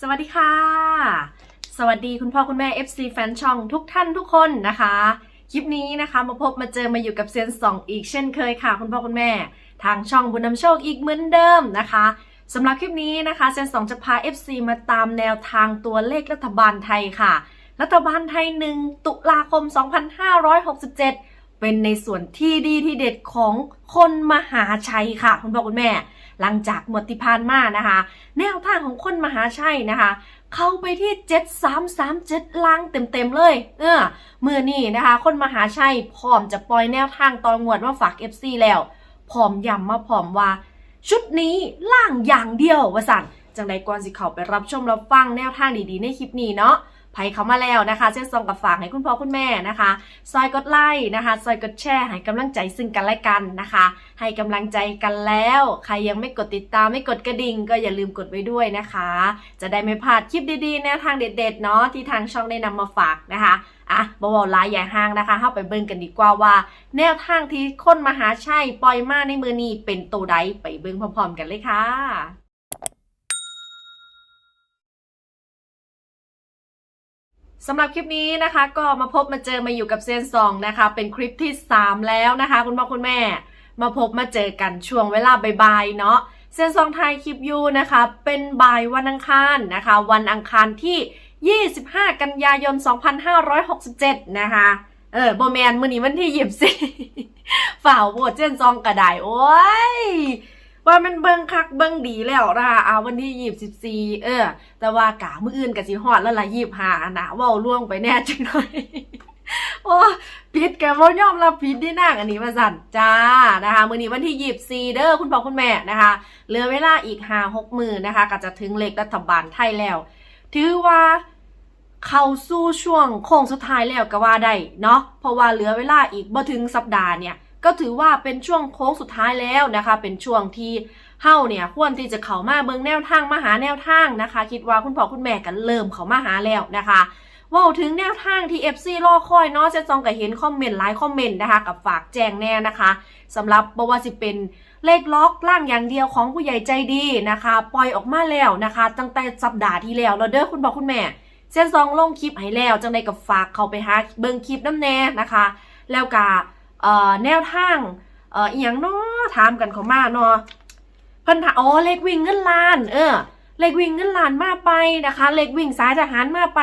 สวัสดีค่ะ สวัสดีคุณพ่อคุณแม่ FC แฟนช่องทุกท่านทุกคนนะคะ คลิปนี้นะคะมาพบมาเจอมาอยู่กับเซียนสองอีกเช่นเคยค่ะ คุณพ่อคุณแม่ ทางช่องบุญนำโชคอีกเหมือนเดิมนะคะสำหรับคลิปนี้นะคะเซียนสองจะพา FC มาตามแนวทางตัวเลขรัฐบาลไทยค่ะ รัฐบาลไทย1ตุลาคม 2567 เป็นในส่วนที่ดีที่เด็ดของคนมหาชัยค่ะ คุณพ่อคุณแม่ หลังจากหมดที่ผ่านมานะคะ แนวทางของคนมหาชัยนะคะ เข้าไปที่ 7337ล้างเต็มๆเลย เออเมื่อนี้นะคะ คนมหาชัยพร้อมจะปล่อยแนวทางตอนงวดมาฝาก FC แล้วพร้อมย้ำมาพร้อมว่า ชุดนี้ล่างอย่างเดียววสันจังใดก่อนสิเขาไปรับชมรับฟังแนวทางดีๆ ในคลิปนี้เนาะ ไผเขามาแล้วนะคะเช่นซองกับฝากให้คุณพ่อคุณแม่นะคะ ซอยกดไลค์นะคะ ซอยกดแชร์ให้กำลังใจซึ่งกันและกันนะคะ ให้กำลังใจกันแล้ว ใครยังไม่กดติดตามไม่กดกระดิ่งก็อย่าลืมกดไว้ด้วยนะคะ จะได้ไม่พลาดคลิปดีๆแนวทางเด็ดๆเนาะที่ทางช่องได้นำมาฝากนะคะอะบวาหลายใหญ่ห้างนะคะเข้าไปเบิ่งกันดีกว่าว่า แนวทางที่คนมหาชัยปล่อยมาในมือนี้เป็นตัวใดไปเบิ่งพร้อมๆ กันเลยค่ะ สำหรับคลิปนี้นะคะ ก็มาพบมาเจอมาอยู่กับเซนซองนะคะ เป็นคลิปที่ 3 แล้วนะคะ คุณพ่อคุณแม่ มาพบมาเจอกันช่วงเวลาบ่ายๆเนาะเซนซองไทยคลิปยูนะคะ เป็นบ่ายวันอังคารนะคะ วันอังคารที่ 25 กันยายน 2567 นะคะเออโบแมนมือนี้วันที่ยิบสิฝ่าวโหวเจนซองกระไดโอ้ย ว่ามันเบิ่งคักเบิ่งดีแล้วนะคะเอาวันที่ยี่สิบสี่เออ แต่ว่ากะมืออื่นกะสิฮอดแล้วล่ะยี่ห้านะเว้าล่วงไปแน่จังหน่อยโอ้ผิดแกบ่ยอมรับผิดที่นั่งอันนี้มาสั่นจ้านะคะมือนี้วันที่ยี่สิบสี่เด้อคุณพ่อคุณแม่นะคะเหลือเวลาอีกห้าหกมือนะคะก็จะถึงเลขรัฐบาลไทยแล้ว ถือว่าเข้าสู่ช่วงโค้งสุดท้ายแล้วก็ว่าได้เนาะเพราะว่าเหลือเวลาอีกบ่ถึงสัปดาห์เนี่ย ก็ถือว่าเป็นช่วงโค้งสุดท้ายแล้วนะคะ เป็นช่วงที่เฮาเนี่ยควรที่จะเข้ามาเบิงแนวทางมาหาแนวทางนะคะ คิดว่าคุณพ่อคุณแม่กันเริ่มเข้ามาหาแล้วนะคะว่าถึงแนวทางที่ FC รอคอยเนาะเจะจองก็เห็นคอมเมนต์หลายคอมเมนต์นะคะกับฝากแจ้งแน่นะคะสำหรับบว่าสิเป็นเลขล็อกล่างอย่างเดียวของผู้ใหญ่ใจดีนะคะ ปล่อยออกมาแล้วนะคะ ตั้งแต่สัปดาห์ที่แล้วแล้วเด้อคุณพ่อคุณแม่เส้นซองลงคลิปให้แล้วจังใดกับฝากเขาไปหาเบิ่งคลิปน้ำแน่นะคะ แล้วก็ เอ่อแนวทางเอ่ออีหยังเนาะถามกันเขามาเนาะเพิ่นถามอ๋อเลขวิ่งเงินล้าน เออ เลขวิ่งเงินล้านมาไปนะคะ เลขวิ่งสายทหารมาไป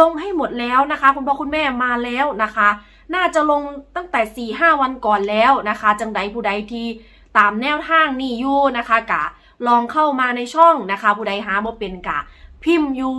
ลงให้หมดแล้วนะคะ คุณพ่อคุณแม่มาแล้วนะคะ น่าจะลงตั้งแต่4ี่ห้าวันก่อนแล้วนะคะ จังใดผู้ใดที่ตามแนวทางนี่อยู่นะคะกะลองเข้ามาในช่องนะคะ ผู้ใดหาบ่เป็นกะ พิมพ์อยู่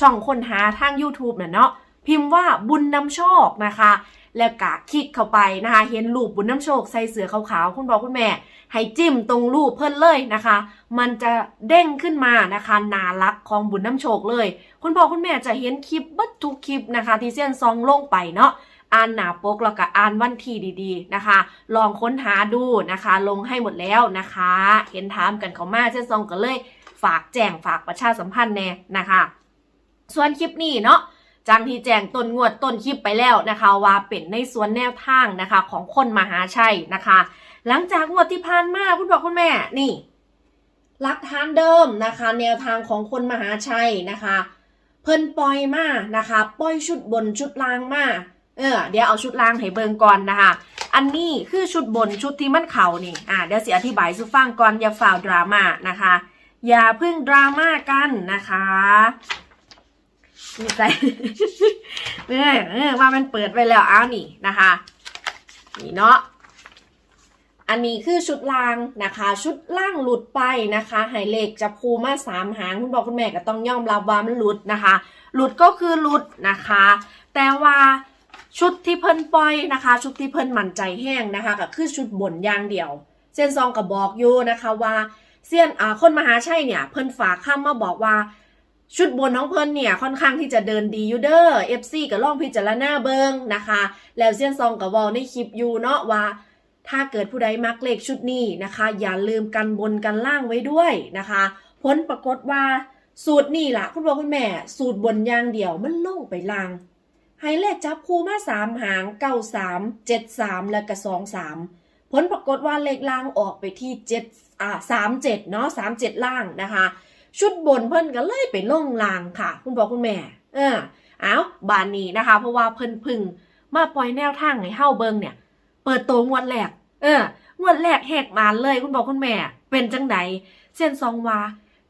ช่องค้นหาทาง YouTube น่ะเนาะพิมพ์ว่าบุญนำโชคนะคะ แล้วก็คลิกเข้าไปนะคะ เห็นรูปบุญน้ำโชคใส่เสือขาวๆคุณพ่อคุณแม่ ให้จิ้มตรงรูปเพิ่นเลยนะคะ มันจะเด้งขึ้นมานะคะนารักของบุญน้ำโชคเลย คุณพ่อคุณแม่จะเห็นคลิปบัดทุกคลิปนะคะ ที่เส้นซองลงไปเนาะอ่านหนาปกแล้วก็อ่านวันที่ดีๆนะคะ ลองค้นหาดูนะคะ ลงให้หมดแล้วนะคะ เห็นถามกันเขามาเส้นซองก็เลย ฝากแจ้งฝากประชาสัมพันธ์แน่นะคะ ส่วนคลิปนี้เนาะ จังที่แจ้งต้นงวดต้นคลิปไปแล้วนะคะ ว่าเป็นในส่วนแนวทางนะคะ ของคนมหาชัยนะคะ หลังจากงวดที่ผ่านมาคุณพ่อคุณแม่นี่หลักฐานเดิมนะคะ แนวทางของคนมหาชัยนะคะ เพิ่นปล่อยมานะคะปล่อยชุดบนชุดล่างมาเออเดี๋ยวเอาชุดล่างให้เบิงก่อนนะคะ อันนี้คือชุดบนชุดที่มันเข่านี่อ่าเดี๋ยวสิอธิบายสุฟังก่อนอย่าฝ่าวดราม่านะคะ อย่าเพึ่งดราม่ากันนะคะ นี่ใจเออเออว่ามันเปิดไปแล้วอ้าวนี่นะคะ นี่เนาะอันนี้คือชุดล่างนะคะ ชุดล่างหลุดไปนะคะไฮเลขจะพูมาสามหางคุณบอกคุณแม่ก็ต้องยอมรับว่ามันหลุดนะคะ หลุดก็คือหลุดนะคะ แต่ว่าชุดที่เพิ่นปล่อยนะคะ ชุดที่เพิ่นมั่นใจแห้งนะคะก็คือชุดบนอย่างเดียวเส้นซองก็บอกอยู่นะคะว่าเซียนอ่าคนมหาชัยเนี่ยเพิ่นฝากคำมาบอกว่า ชุดบนของเพิ่นเนี่ยค่อนข้างที่จะเดินดีอยู่เด้อ FC ก็ล่องพิจารณาเบิงนะคะ แล้วเซียนซองก็เว้าในคลิปอยู่เนาะว่า ถ้าเกิดผู้ใดมักเลขชุดนี้นะคะ อย่าลืมกันบนกันล่างไว้ด้วยนะคะผลปรากฏว่าสูตรนี่ล่ะ คุณพ่อคุณแม่ สูตรบนอย่างเดียวมันลงไปล่างให้เลขจับคู่มาสามหางเก้าสามเจ็ดสามและก็สองสามผลปรากฏว่าเลขล่างออกไปที่เจ็ดอ่าสามเจ็ดเนาะสามเจ็ดล่างนะคะ ชุดบนเพิ่นก็เลยไปล่องลางค่ะ คุณพ่อคุณแม่ เออเอาบานนี้นะคะ เพราะว่าเพิ่นพึ่งมาปล่อยแนวทางให้เฮาเบิงเนี่ย เปิดโตงวดแรก เอองวดแรกแหกมาเลยคุณพ่อคุณแม่ เป็นจังไดเส้นซองวา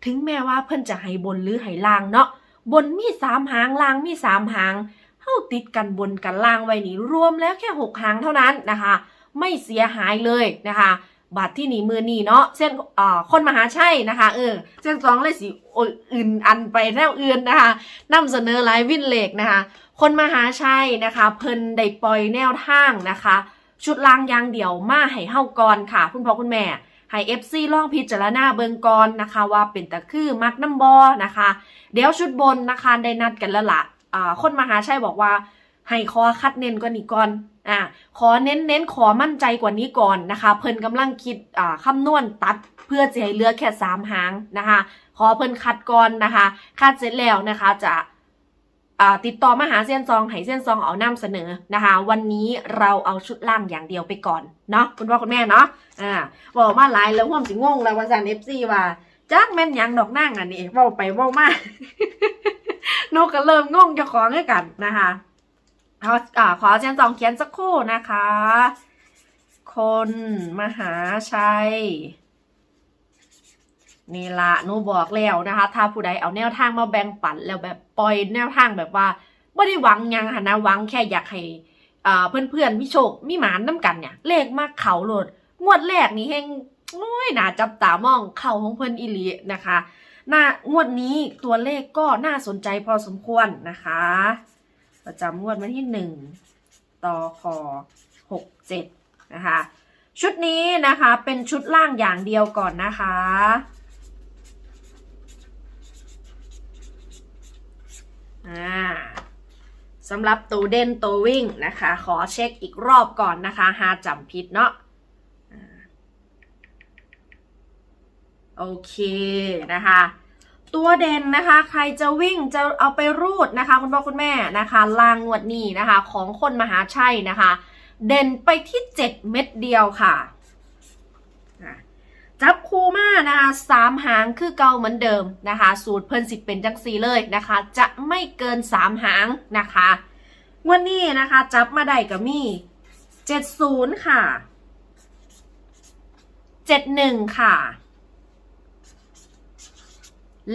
ถึงแม้ว่าเพิ่นจะให้บนหรือให้ล่างเนาะบนมีสามหางล่างมีสามหางเฮาติดกันบนกันล่างไว้นี่รวมแล้วแค่หกหางเท่านั้นนะคะ ไม่เสียหายเลยนะคะ บาทที่หนีมือนี่เนาะเส้นอ่าคนมหาชัยนะคะ เออเส้นสองเลยสิอื่นอันไปแนวอื่นนะคะนำเสนอไลฟ์วินเลกนะคะ คนมหาชัยนะคะ เพิ่นได้ปล่อยแนวทางนะคะ ชุดลางยางเดี่ยวมาให้เฮาก่อนค่ะ คุณพ่อคุณแม่ให้ FC ลองพิจารณาเบิงก่อนะคะ ว่าเป็นตะคือมักน้ำบอนะคะ เดี๋ยวชุดบนนะคะได้นัดกันแล้วละอ่าคนมหาชัยบอกว่า ให้ขอคัดเน้นกว่านี้ก่อนอ่าขอเน้นเน้นขอมั่นใจกว่านี้ก่อนนะคะ เพิ่นกำลังคิดอ่าคำนวณตัดเพื่อจะให้เลือแค่สามหางนะคะ ขอเพิ่นคัดก่อนนะคะคัดเสร็จแล้วนะคะจะอ่าติดต่อมาหาเส้นซองให้เส้นซองเอานำเสนอนะคะ วันนี้เราเอาชุดล่างอย่างเดียวไปก่อนเนาะคุณพ่อคุณแม่เนาะอ่าบอกมาหลายแล้วห่วมสิงงแล้ววันจันเอฟซีว่าจักแม่นยังดอกนั่งอันนี้เว้าไปเว้ามาโนกก็เริ่มงงจ้าของด้กันนะคะ เอาอ่าขอเส้นซองเขียนสักครู่นะคะ คนมหาชัยนี่ละหนูบอกแล้วนะคะ ถ้าผู้ใดเอาแนวทางมาแบ่งปันแล้วแบบปล่อยแนวทางแบบว่าไม่ได้หวังยังค่ะนะหวังแค่อยากให้อ่าเพื่อนๆมีโชคมีหมานน้ำกันเนี่ย เลขมากเขาโหลด งวดแรกนี่เฮงโอ้ยน่าจับตามองเข่าของเพื่อนอิลีนะคะหน้างวดนี้ตัวเลขก็น่าสนใจพอสมควรนะคะ ประจำงวดวันที่หนึ่งตอคอหกเจ็ดนะคะ ชุดนี้นะคะเป็นชุดล่างอย่างเดียวก่อนนะคะ อ่าสำหรับตัวเด่นตัววิ่งนะคะ ขอเช็คอีกรอบก่อนนะคะหาจำผิดเนาะโอเคนะคะ ตัวเด่นนะคะ ใครจะวิ่งจะเอาไปรูดนะคะ คุณพ่อคุณแม่นะคะลางงวดนี้นะคะ ของคนมหาชัยนะคะ เด่นไปที่ 7 เม็ดเดียวค่ะจับคูมานะคะสามหางคือเก่าเหมือนเดิมนะคะ สูตรเพิ่นสิเป็นจังสีเลยนะคะ จะไม่เกินสามหางนะคะวันนี้นะคะ จับมาได้กับมี่เจ็ดศูนย์ค่ะเจ็ดหนึ่งค่ะ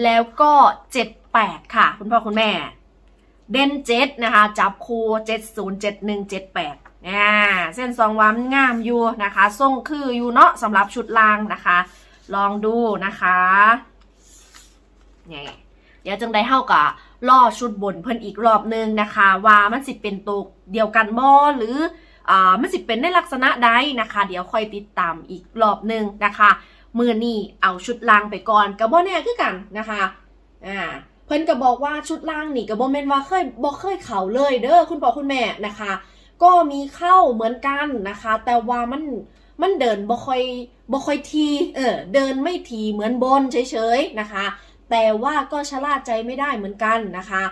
แล้วก็เจ็ดแปดค่ะ คุณพ่อคุณแม่ เด่นเจ็ดนะคะ จับคูเจ็ดศูนย์เจ็ดหนึ่งเจ็ดแปดอ่าเส้นสองวามงามอยู่นะคะทรงคืออยู่เนาะสำหรับชุดลางนะคะ ลองดูนะคะนี่เดี๋ยวจังได้เท่ากับล่อชุดบนเพิ่นอีกรอบนึงนะคะ ว่ามันสิเป็นตัวเดียวกันบ่หรืออ่ามันสิเป็นในลักษณะใดนะคะ เดี๋ยวค่อยติดตามอีกรอบนึงนะคะ มือนี่เอาชุดล่างไปก่อนกับบ่แน่คือกันนะคะอ่าเพิ่นก็บอกว่าชุดล่างนี่ก็บ่แม่นว่าเคยบ่เคยเข่าเลยเด้อคุณพ่อคุณแม่นะคะ ก็มีเข้าเหมือนกันนะคะ แต่ว่ามันมันเดินบ่ค่อยบ่ค่อยทีเออเดินไม่ทีเหมือนบนเฉยๆนะคะ แต่ว่าก็ชะล่าใจไม่ได้เหมือนกันนะคะ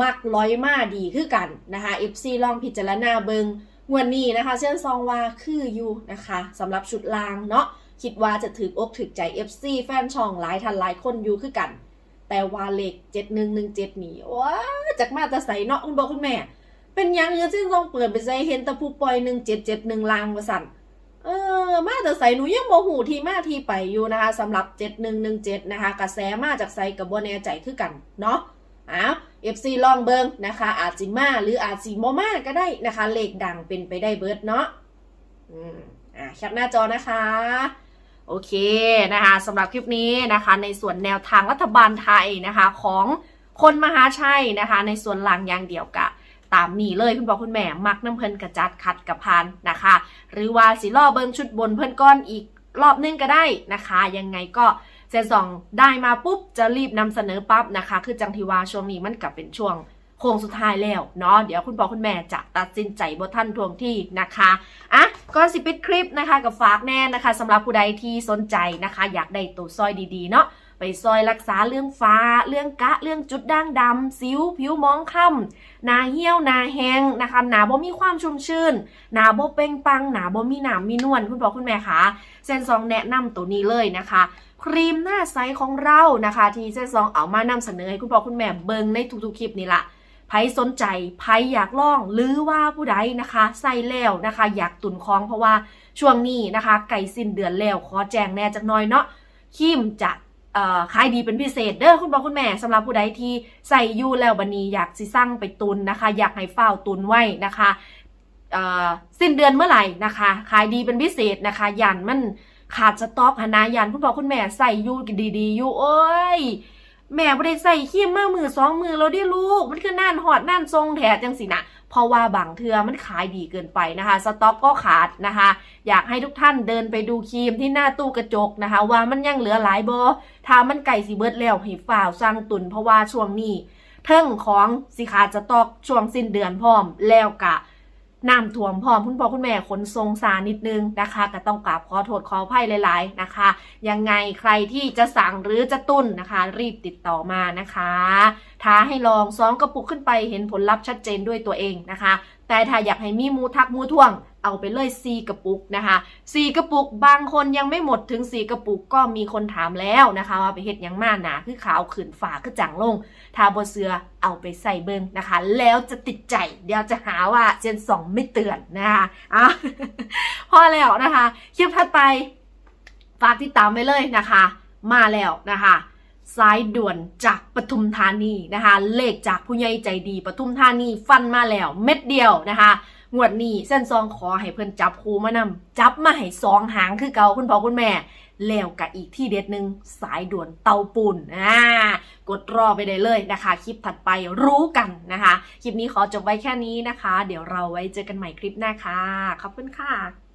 มักร้อยมาดีคือกันนะคะ FC ลองพิจารณาเบิงวันนี้นะคะเส้นซองว่าคืออยู่นะคะสำหรับชุดลางเนาะ คิดว่าจะถืออกถือใจ FC แฟนช่องหลายทันหลายคนอยู่คือกัน แต่ว่าเลข7117นี่ว้าจากมาแตะใส่เนาะคุณบอกคุณแม่ เป็นยังเงินเส้นต้องเปิดไปใส่เห็นตะผู้ปล่อยหนึ่งเจ็ดเจ็ดหนึ่งลางมาสั่นเออมาแต่ใส่หนูยังโมหูที่มาที่ไปอยู่นะคะสำหรับเจ็ดหนึ่งหนึ่งเจ็ดนะคะ กระแสมาจากใส่กับบัแนใจคือกันเนาะอ้าวเอฟซีลองเบิงนะคะ อาจสิมาหรืออาจสิโมมาก็ได้นะคะ เลขดังเป็นไปได้เบิร์ดเนาะอืมอ่าแคปหน้าจอนะคะ โอเคนะคะสำหรับคลิปนี้นะคะ ในส่วนแนวทางรัฐบาลไทยนะคะของคนมหาชัยนะคะ ในส่วนหลังอย่างเดียวกะตามนี้เลยคุณพ่อคุณแม่มักน้ำเพลินกระจัดขัดกับพานนะคะ หรือว่าสิล่อเบิงชุดบนเพิ่อนก้อนอีกรอบนึงก็ได้นะคะ ยังไงก็เซนสองได้มาปุ๊บจะรีบนำเสนอปั๊บนะคะ คือจังทีวาช่วงนี้มันกลับเป็นช่วง โค้งสุดท้ายแล้วเนาะเดี๋ยวคุณพ่อคุณแม่จะตัดสินใจบท่านทวงที่นะคะอะก่อนสิปิดคลิปนะคะกับฝากแน่นะคะสำหรับผู้ใดที่สนใจนะคะ อยากได้ตัวซอยดีๆเนาะไปซอยรักษาเรื่องฟ้า เรื่องกะ เรื่องจุดด่างดำสิวผิวมองค่ำหนาเหี่ยวหนาแห้งนะคะหนาบ่มีความชุ่มชื่น หนาบ่เป่งปัง หนาบ่มีหนามมีนวลคุณพ่อคุณแม่คะเซนซองแนะนำตัวนี้เลยนะคะคครีมหน้าใสของเรานะคะ ที่เซนซองเอามานำเสนอให้คุณพ่อคุณแม่เบิงในทุกๆคลิปนี่ละ ไผสนใจไผอยากล่องหรือว่าผู้ใดนะคะใส่แล้วนะคะ อยากตุนคองเพราะว่าช่วงนี้นะคะ ไก่สิ้นเดือนแล้วขอแจ้งแน่จักน่อยเนาะครีมจะขายดีเป็นพิเศษเด้อคุณพ่อคุณแม่สำหรับผู้ใดที่ใส่ยู่แล้วบันนี้อยากสิสั่งไปตุนนะคะ อยากให้เฝ้าตุนไว้นะคะสิ้นเดือนเมื่อไหร่นะคะ ขายดีเป็นพิเศษนะคะยันมันขาดสต็อกหนนายันคุณพ่อคุณแม่ใส่ยู่ดีๆยู่โอ้ย แม่บ่ได้ใส่ครีมมามือสองมือแล้วดิลูก มันคือน่านหอดน่านทรงแถจังสินะเพราะว่าบางเทือมันขายดีเกินไปนะคะ สต็อกก็ขาดนะคะ อยากให้ทุกท่านเดินไปดูครีมที่หน้าตู้กระจกนะคะ ว่ามันยังเหลือหลายบอถ้ามันไก่สีเบิดแล้วให้ฝ่าวสร้างตุนเพราะว่าช่วงนี้เทิงของสิขาดสต็อกช่วงสิ้นเดือนพร้อมแล้วกะ น้ำท่วมพร้อมคุณพ่อคุณแม่ขนทรงซานิดนึงนะคะก็ต้องกราบขอโทษขออภัยหลาย ๆนะคะ ยังไงใครที่จะสั่งหรือจะตุ้นนะคะ รีบติดต่อมานะคะท้าให้ลองซ้อมกระปุกขึ้นไปเห็นผลลัพธ์ชัดเจนด้วยตัวเองนะคะ แต่ถ้าอยากให้มีมูทักมูท่วง เอาไปเลยซีกระปุกนะคะซีกระปุกบางคนยังไม่หมดถึงสีกระปุกก็มีคนถามแล้วนะคะว่าไปเฮ็ดยังมาหนาคือขาวขืนฝาคือจังลงทาบนเสือเอาไปใส่เบิงนะคะ แล้วจะติดใจเดี๋ยวจะหาว่าเจนสองไม่เตือนนะคะอะพอแล้วนะคะคลิปถัดไปฝากติดตามไว้เลยนะคะ มาแล้วนะคะสายด่วนจากปทุมธานีนะคะ เลขจากผู้ใหญ่ใจดีปทุมธานีฟันมาแล้วเม็ดเดียวนะคะ งวดนี้เส้นซองขอให้เพิ่นจับคูมานำจับมาให้สองหางคือเก่าคุณพ่อคุณแม่ แล้วกับอีกที่เด็ดหนึ่งสายด่วนเตาปูนอ่ากดรอไปได้เลยนะคะ คลิปถัดไปรู้กันนะคะ คลิปนี้ขอจบไว้แค่นี้นะคะ เดี๋ยวเราไว้เจอกันใหม่คลิปหน้าค่ะ ขอบคุณค่ะ